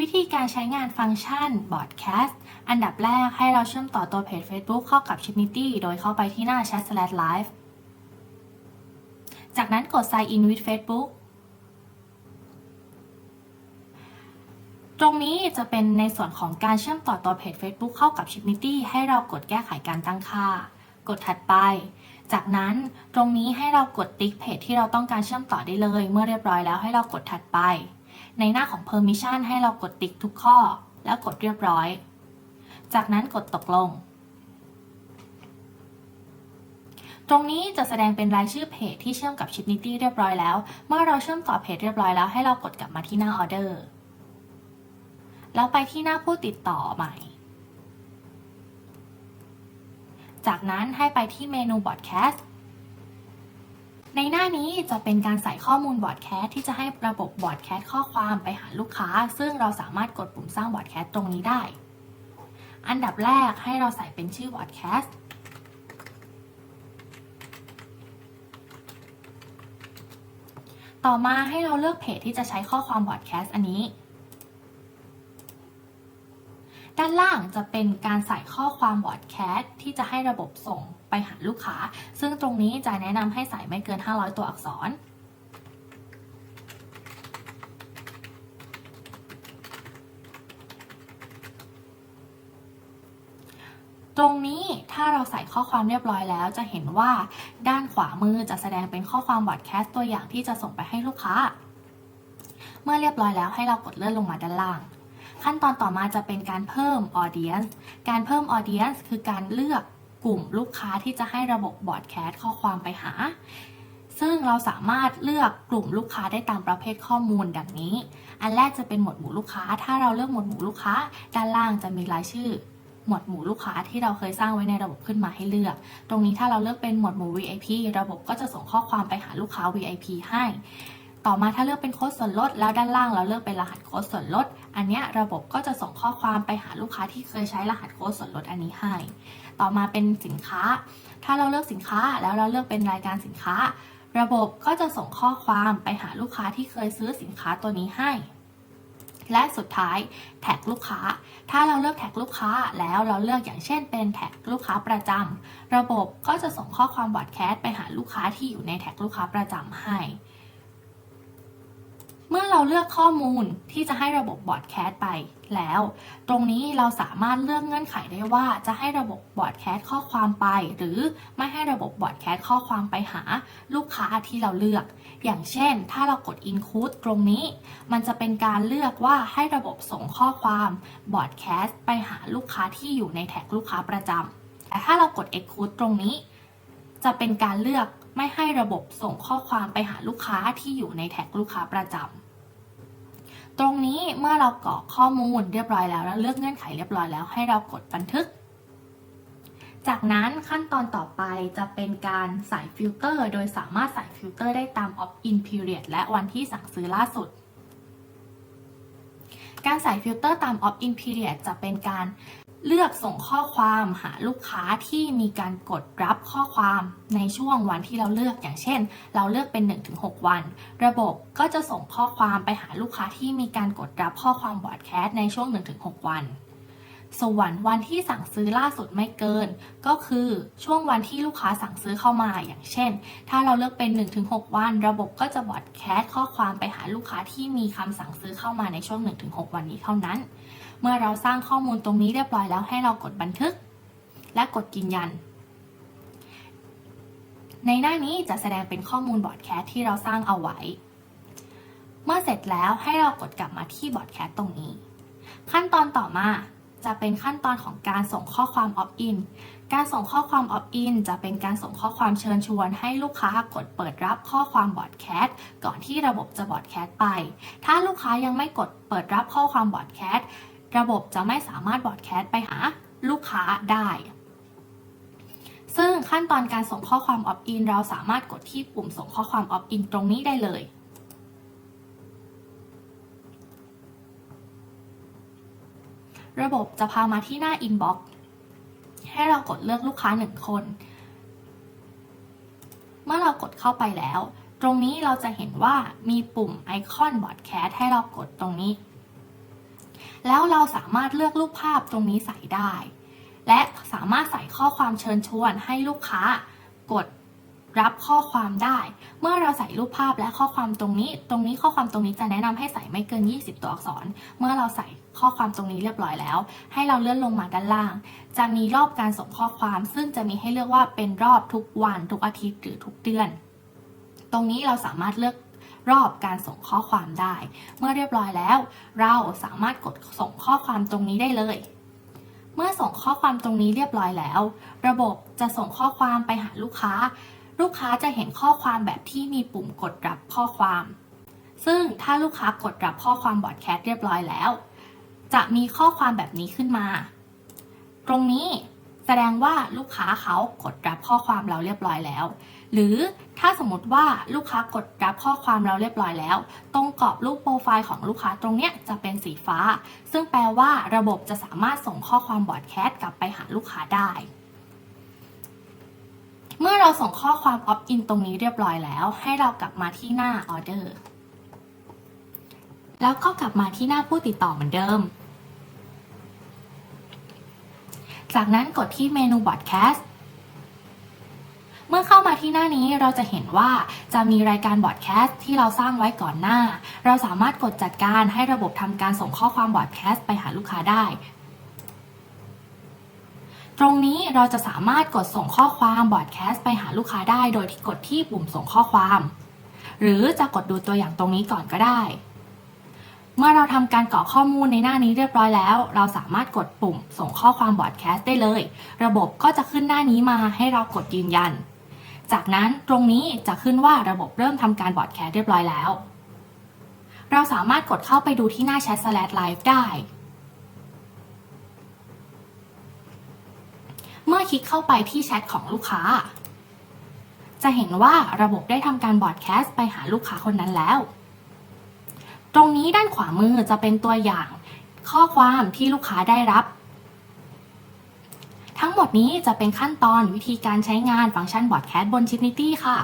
วิธีการใช้งานฟังก์ชัน Broadcast อันดับแรกให้เราเชื่อมต่อตัวเพจ Facebook เข้ากับ Chipnity โดยเข้าไปที่หน้า Chat Slash Live จากนั้นกด Sign in with Facebook ตรงนี้จะเป็นในส่วนของการเชื่อมต่อตัวเพจ Facebook เข้ากับ Chipnity ให้เรากดแก้ไขการตั้งค่า กดถัดไป จากนั้นตรงนี้ให้เรากดติ๊กเพจที่เราต้องการเชื่อมต่อได้เลย เมื่อเรียบร้อยแล้วให้เรากดถัดไป ในหน้าของ Permission ให้เรากดติ๊กทุกข้อ แล้วกดเรียบร้อย จากนั้นกดตกลง ตรงนี้จะแสดงเป็นรายชื่อเพจที่เชื่อมกับ Chipnity เรียบร้อยแล้ว เมื่อเราเชื่อมต่อเพจเรียบร้อยแล้วให้เรากดกลับมาที่หน้าออเดอร์แล้วไปที่หน้าผู้ติดต่อใหม่ จากนั้นให้ไปที่เมนู Broadcast ในหน้านี้จะเป็นการใส่ข้อมูลบอร์ดแคสที่จะให้ระบบบอร์ดแคสข้อความไปหาลูกค้า ซึ่งเราสามารถกดปุ่มสร้างบอร์ดแคสตรงนี้ได้ อันดับแรกให้เราใส่เป็นชื่อบอร์ดแคสต่อมาให้เราเลือกเพจที่จะใช้ข้อความบอร์ดแคสอันนี้ ด้านล่างจะเป็นการใส่ข้อความบอร์ดแคสที่จะให้ระบบส่ง ไปหาลูกค้า ซึ่งตรงนี้จะแนะนำให้ใส่ไม่เกิน 500 ตัวอักษรตรงนี้ถ้าเราใส่ข้อความเรียบร้อยแล้ว จะเห็นว่าด้านขวามือจะแสดงเป็นข้อความบอร์ดแคสต์ตัวอย่างที่จะส่งไปให้ลูกค้า เมื่อเรียบร้อยแล้วให้เรากดเลื่อนลงมาด้านล่าง ขั้นตอนต่อมาจะเป็นการเพิ่ม audience การเพิ่ม audience คือการเลือก กลุ่มลูกค้าที่จะให้ระบบบอร์ดแคสข้อความไปหา ซึ่งเราสามารถเลือกกลุ่มลูกค้าได้ตามประเภทข้อมูลดังนี้ อันแรกจะเป็นหมวดหมู่ลูกค้า ถ้าเราเลือกหมวดหมู่ลูกค้า ด้านล่างจะมีรายชื่อ หมวดหมู่ลูกค้าที่เราเคยสร้างไว้ในระบบขึ้นมาให้เลือก ตรงนี้ถ้าเราเลือกเป็นหมวดหมู่ VIP ระบบก็จะส่งข้อความไปหาลูกค้า VIP ให้ ต่อมาถ้าเลือกเป็นโค้ดส่วนลด แล้วด้านล่างเราเลือกเป็นรหัสโค้ดส่วนลด อันนี้ระบบก็จะส่งข้อความไปหาลูกค้าที่เคยใช้รหัสโค้ดส่วนลดอันนี้ให้ ต่อมาเป็นสินค้า ถ้าเราเลือกสินค้าแล้วเราเลือกเป็นรายการสินค้า ระบบก็จะส่งข้อความไปหาลูกค้าที่เคยซื้อสินค้าตัวนี้ให้ และสุดท้ายแท็กลูกค้า ถ้าเราเลือกแท็กลูกค้าแล้วเราเลือกอย่างเช่น เป็นแท็กลูกค้าประจำระบบก็จะส่งข้อความบอดแคสต์ไปหาลูกค้าที่อยู่ในแท็กลูกค้าประจำให้ เมื่อเราเลือกข้อมูลที่จะให้ระบบบอดแคสต์ไปแล้ว ตรงนี้เราสามารถเลือกเงื่อนไขได้ว่าจะให้ระบบบอดแคสต์ข้อความไป หรือไม่ให้ระบบบอดแคสต์ข้อความไปหาลูกค้าที่เราเลือก อย่างเช่น ถ้าเรากด include ตรงนี้ มันจะเป็นการเลือกว่าให้ระบบส่งข้อความบอดแคสต์ไปหาลูกค้าที่อยู่ในแท็กลูกค้าประจำแต่ถ้าเรากด exclude ตรงนี้ จะเป็นการเลือก ไม่ให้ระบบส่งข้อความไปหาลูกค้าที่อยู่ในแท็กลูกค้าประจำตรงนี้เมื่อเรากรอกข้อมูลเรียบร้อยแล้วแล้วเลือกเงื่อนไขเรียบร้อยแล้วให้เรากดบันทึก จากนั้นขั้นตอนต่อไปจะเป็นการใส่ฟิลเตอร์ โดยสามารถใส่ฟิลเตอร์ได้ตาม opt-in period และวันที่สั่งซื้อล่าสุดการใส่ฟิลเตอร์ตาม opt-in period จะเป็นการ เลือกส่งข้อความหาลูกค้าที่มีการกดรับข้อความในช่วงวันที่เราเลือกอย่างเช่น เราเลือกเป็น 1-6 วัน ระบบก็จะส่งข้อความไปหาลูกค้าที่มีการกดรับข้อความบอดแคสต์ในช่วง 1-6 วันส่วนวันที่สั่งซื้อล่าสุดไม่เกิน ก็คือช่วงวันที่ลูกค้าสั่งซื้อเข้ามาอย่างเช่น ถ้าเราเลือกเป็น 1-6 วัน ระบบก็จะบอดแคสต์ข้อความไปหาลูกค้าที่มีคำสั่งซื้อเข้ามาในช่วง 1-6 วันนี้เท่านั้น เมื่อเราสร้างข้อมูลตรงนี้เรียบร้อยแล้วให้เรากดบันทึก และกดยืนยัน ในหน้านี้จะแสดงเป็นข้อมูลบอร์ดแคสที่เราสร้างเอาไว้ เมื่อเสร็จแล้วให้เรากดกลับมาที่บอร์ดแคสตรงนี้ ขั้นตอนต่อมาจะเป็นขั้นตอนของการส่งข้อความ opt-in การส่งข้อความ opt-in จะเป็นการส่งข้อความเชิญชวน ให้ลูกค้ากดเปิดรับข้อความบอร์ดแคสต์ก่อนที่ระบบจะบอร์ดแคสต์ไป ถ้าลูกค้ายังไม่กดเปิดรับข้อความบอร์ดแคสต์ ระบบจะไม่สามารถบอร์ดแคสต์ไปหาลูกค้าได้ ซึ่งขั้นตอนการส่งข้อความ opt-in เราสามารถกดที่ปุ่มส่งข้อความ opt-in ตรงนี้ได้เลยระบบจะพามาที่หน้า inbox ให้เรากดเลือกลูกค้าหนึ่งคน เมื่อเรากดเข้าไปแล้ว ตรงนี้เราจะเห็นว่ามีปุ่มไอคอนบอร์ดแคสให้เรากดตรงนี้ แล้วเราสามารถเลือกรูปภาพตรงนี้ใส่ได้ และสามารถใส่ข้อความเชิญชวนให้ลูกค้ากดรับข้อความได้ เมื่อเราใส่รูปภาพและข้อความตรงนี้ ตรงนี้ข้อความตรงนี้จะแนะนำให้ใส่ไม่เกิน 20 ตัวอักษร เมื่อเราใส่ข้อความตรงนี้เรียบร้อยแล้ว ให้เราเลื่อนลงมาด้านล่าง จะมีรอบการส่งข้อความ ซึ่งจะมีให้เลือกว่าเป็นรอบทุกวัน ทุกอาทิตย์หรือทุกเดือน ตรงนี้เราสามารถเลือก รอบการส่งข้อความได้ เมื่อเรียบร้อยแล้ว เราสามารถกดส่งข้อความตรงนี้ได้เลย เมื่อส่งข้อความตรงนี้เรียบร้อยแล้ว ระบบจะส่งข้อความไปหาลูกค้า ลูกค้าจะเห็นข้อความแบบที่มีปุ่มกดรับข้อความ ซึ่งถ้าลูกค้ากดรับข้อความบอดแคสต์เรียบร้อยแล้ว จะมีข้อความแบบนี้ขึ้นมา ตรงนี้ แสดงว่าลูกค้าเขากดรับข้อความเราเรียบร้อยแล้ว หรือถ้าสมมติว่าลูกค้ากดรับข้อความเราเรียบร้อยแล้ว ตรงกรอบรูปโปรไฟล์ของลูกค้าตรงเนี้ยจะเป็นสีฟ้า ซึ่งแปลว่าระบบจะสามารถส่งข้อความบอดแคสต์กลับไปหาลูกค้าได้ เมื่อเราส่งข้อความ opt in ตรงนี้เรียบร้อยแล้ว ให้เรากลับมาที่หน้าออเดอร์แล้วก็กลับมาที่หน้าผู้ติดต่อเหมือนเดิม จากนั้นกดที่เมนูบอดแคสต์เมื่อเข้ามาที่หน้านี้เราจะเห็นว่าจะมีรายการบอดแคสต์ที่เราสร้างไว้ก่อนหน้า เราสามารถกดจัดการให้ระบบทำการส่งข้อความบอดแคสต์ไปหาลูกค้าได้ ตรงนี้เราจะสามารถกดส่งข้อความบอดแคสต์ไปหาลูกค้าได้ โดยที่กดที่ปุ่มส่งข้อความ หรือจะกดดูตัวอย่างตรงนี้ก่อนก็ได้ เมื่อเราทำการกรอกข้อมูลในหน้านี้เรียบร้อยแล้ว เราสามารถกดปุ่มส่งข้อความบอดแคสต์ได้เลย ระบบก็จะขึ้นหน้านี้มาให้เรากดยืนยัน จากนั้นตรงนี้จะขึ้นว่าระบบเริ่มทำการบอดแคสต์เรียบร้อยแล้ว เราสามารถกดเข้าไปดูที่หน้าแชท slash live ได้ เมื่อคลิกเข้าไปที่แชทของลูกค้า จะเห็นว่าระบบได้ทำการบอดแคสต์ไปหาลูกค้าคนนั้นแล้ว ตรงนี้ด้านขวามือจะเป็นตัวอย่างข้อความที่ลูกค้าได้รับ ทั้งหมดนี้จะเป็นขั้นตอนวิธีการใช้งานฟังก์ชันบอร์ดแคสบน Chinity ค่ะ